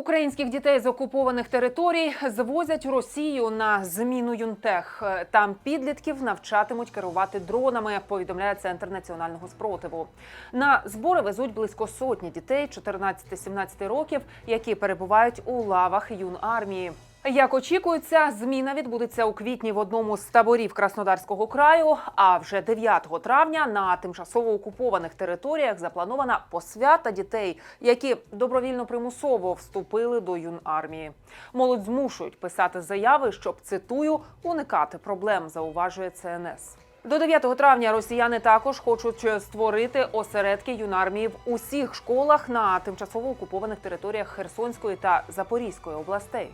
Українських дітей з окупованих територій звозять у Росію на зміну юнтех. Там підлітків навчатимуть керувати дронами. Повідомляє центр національного спротиву. На збори везуть близько сотні дітей 14-17 років, які перебувають у лавах юнармії. Як очікується, зміна відбудеться у квітні в одному з таборів Краснодарського краю. А вже 9 травня на тимчасово окупованих територіях запланована посвята дітей, які добровільно примусово вступили до юнармії. Молодь змушують писати заяви, щоб цитую уникати проблем. Зауважує ЦНС. До 9 травня росіяни також хочуть створити осередки юнармії в усіх школах на тимчасово окупованих територіях Херсонської та Запорізької областей.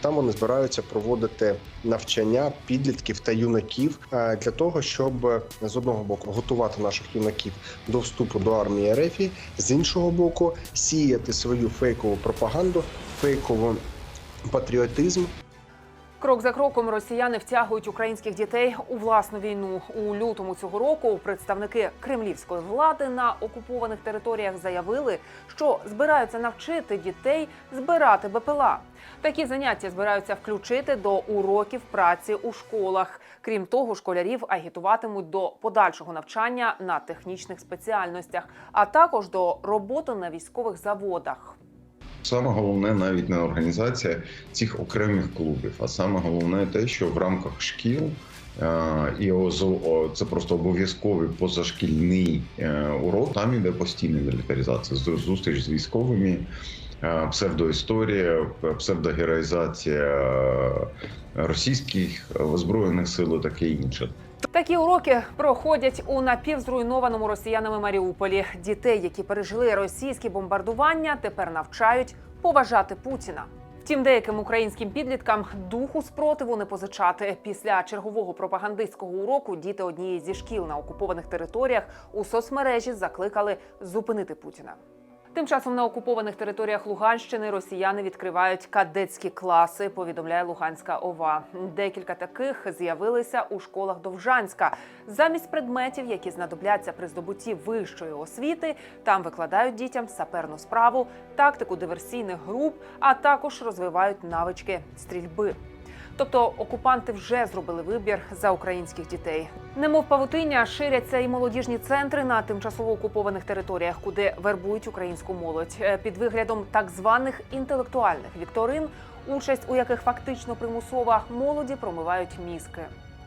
Там вони збираються проводити навчання підлітків та юнаків е, для того, щоб е, з одного боку готувати наших юнаків до вступу до армії РФ, з іншого боку, сіяти свою фейкову пропаганду, фейковий патріотизм Крок за кроком росіяни втягують українських дітей у власну війну. У лютому цього року представники кремлівської влади на окупованих територіях заявили, що збираються навчити дітей збирати БПЛА. Такі заняття збираються включити до уроків праці у школах. Крім того, школярів агітуватимуть до подальшого навчання на технічних спеціальностях, а також до роботи на військових заводах. Саме головне навіть не організація цих окремих клубів, а саме головне те, що в рамках шкіл е, і це просто обов'язковий позашкільний е, урок. Там іде постійна мілітаризація, зустріч з військовими, е, псевдоісторія, псевдогероїзація російських збройних сил і таке інше. Такі уроки проходять у напівзруйнованому росіянами Маріуполі. Дітей, які пережили російські бомбардування, тепер навчають поважати Путіна. Втім, деяким українським підліткам духу спротиву не позичати. Після чергового пропагандистського уроку діти однієї зі шкіл на окупованих територіях у соцмережі закликали зупинити Путіна. Тим часом на окупованих територіях Луганщини росіяни відкривають кадетські класи. Повідомляє Луганська ОВА. Декілька таких з'явилися у школах Довжанська. Замість предметів, які знадобляться при здобутті вищої освіти, там викладають дітям саперну справу, тактику диверсійних груп, а також розвивають навички стрільби. Тобто окупанти вже зробили вибір за українських дітей. Немов павутиння ширяться і молодіжні центри на тимчасово окупованих територіях, куди вербують українську молодь Е, під виглядом так званих інтелектуальних вікторин, участь у яких фактично примусова молоді промивають мізки.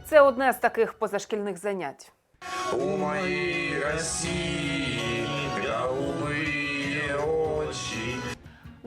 Це одне з таких позашкільних занять. У моей России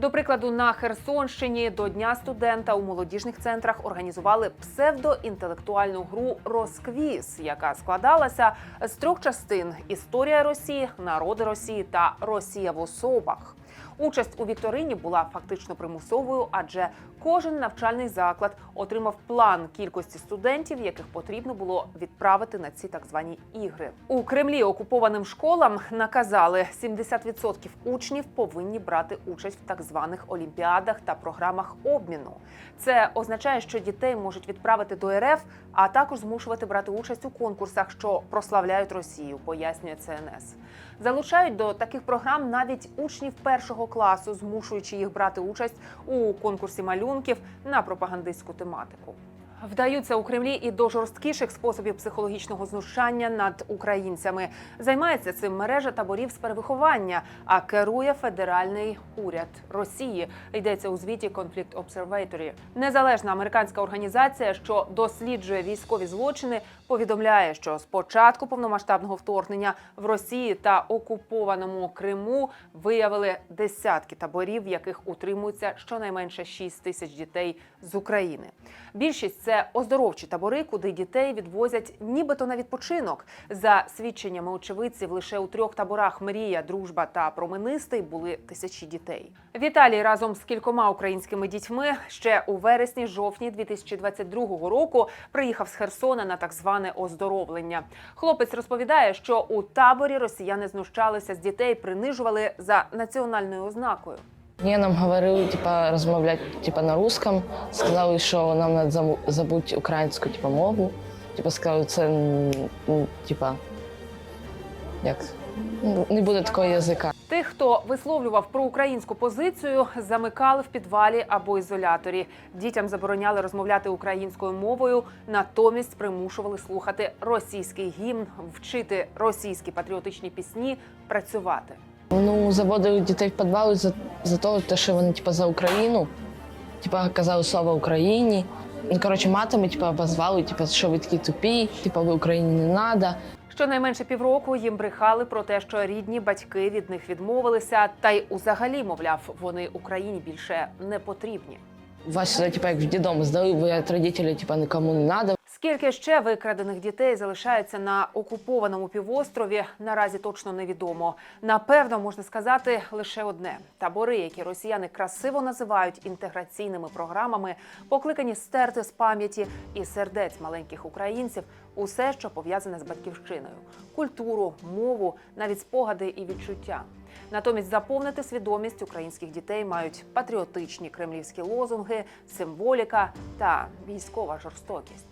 До прикладу, на Херсонщині до Дня студента у молодіжних центрах організували псевдоінтелектуальну гру Розквіз, яка складалася з трьох частин: історія Росії, народи Росії та Росія в особах. Участь у вікторині була фактично примусовою, адже кожен навчальний заклад отримав план кількості студентів, яких потрібно було відправити на ці так звані ігри. У Кремлі окупованим школам наказали 70% учнів повинні брати участь в так званих олімпіадах та програмах обміну. Це означає, що дітей можуть відправити до РФ, а також змушувати брати участь у конкурсах, що прославляють Росію, пояснює ЦНС. Залучають до таких програм навіть учнів першого класу, змушуючи їх брати участь у конкурсі малюнків на пропагандистську тематику. Вдаються у Кремлі і до жорсткіших способів психологічного знущання над українцями. Займається цим мережа таборів з перевиховання, а керує федеральний уряд Росії. Йдеться у звіті Conflict Observatory. Незалежна американська організація, що досліджує військові злочини, повідомляє, що з початку повномасштабного вторгнення в Росії та окупованому Криму виявили десятки таборів, в яких утримуються щонайменше 6 тисяч дітей з України. Більшість це оздоровчі табори, куди дітей відвозять нібито на відпочинок. За свідченнями очевидців, лише у трьох таборах Мрія, Дружба та Променистий були тисячі дітей. Віталій разом з кількома українськими дітьми ще у вересні-жовтні 2022 року приїхав з Херсона на так зване оздоровлення. Хлопець розповідає, що у таборі росіяни знущалися з дітей, принижували за національною ознакою. Ні, нам говорили, типа, розмовляти типа, на русском. Сказали, що нам треба забу- забути українську типа, мову. Типа, сказали, це типа, як, ну, не буде такого язика. Тих, хто висловлював проукраїнську позицію, замикали в підвалі або ізоляторі. Дітям забороняли розмовляти українською мовою, натомість примушували слухати російський гімн, вчити російські патріотичні пісні, працювати. Ну, заводили дітей в підвал за, за того, те, що вони типа за Україну, типа казали слава Україні. Ну, коротше, матами типа обозвали, типа, що ви такі тупі, типа ви Україні не надо. Щонайменше півроку їм брехали про те, що рідні батьки від них відмовилися, та й узагалі, мовляв, вони Україні більше не потрібні. Вас сюди, типа, як в дідому здали, ви від родителів, типа, нікому не надо. Скільки ще викрадених дітей залишається на окупованому півострові, наразі точно невідомо. Напевно, можна сказати лише одне: табори, які росіяни красиво називають інтеграційними програмами, покликані стерти з пам'яті і сердець маленьких українців усе, що пов'язане з батьківщиною, культуру, мову, навіть спогади і відчуття. Натомість заповнити свідомість українських дітей мають патріотичні кремлівські лозунги, символіка та військова жорстокість.